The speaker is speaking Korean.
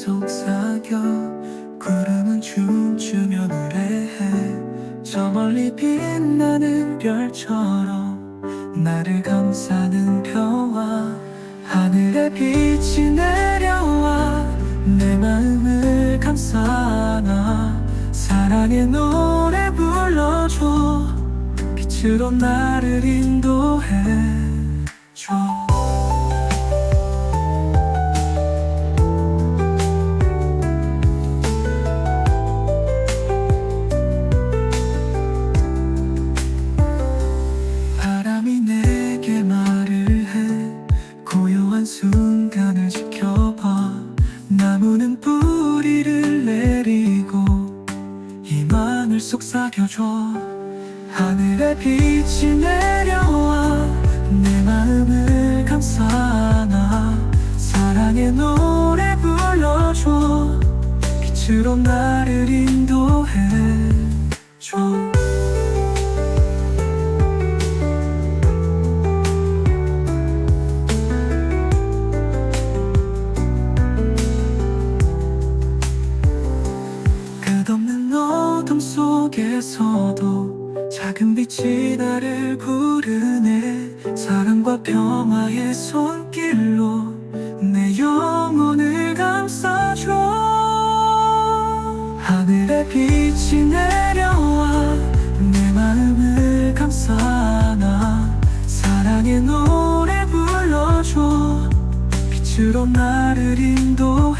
속삭여 구름은 춤추며 노래해. 저 멀리 빛나는 별처럼 나를 감싸는 평화 하늘에 빛이 내려와 내 마음을 감싸나 사랑의 노래 불러줘. 빛으로 나를 인도해 줘 속삭여줘. 하늘에 빛이 내려와 내 마음을 감싸나. 사랑의 노래 불러줘. 빛으로 나를 인도해 줘 속에서도 작은 빛이 나를 부르네. 사랑과 평화의 손길로 내 영혼을 감싸줘. 하늘에 빛이 내려와 내 마음을 감싸나. 사랑의 노래 불러줘. 빛으로 나를 인도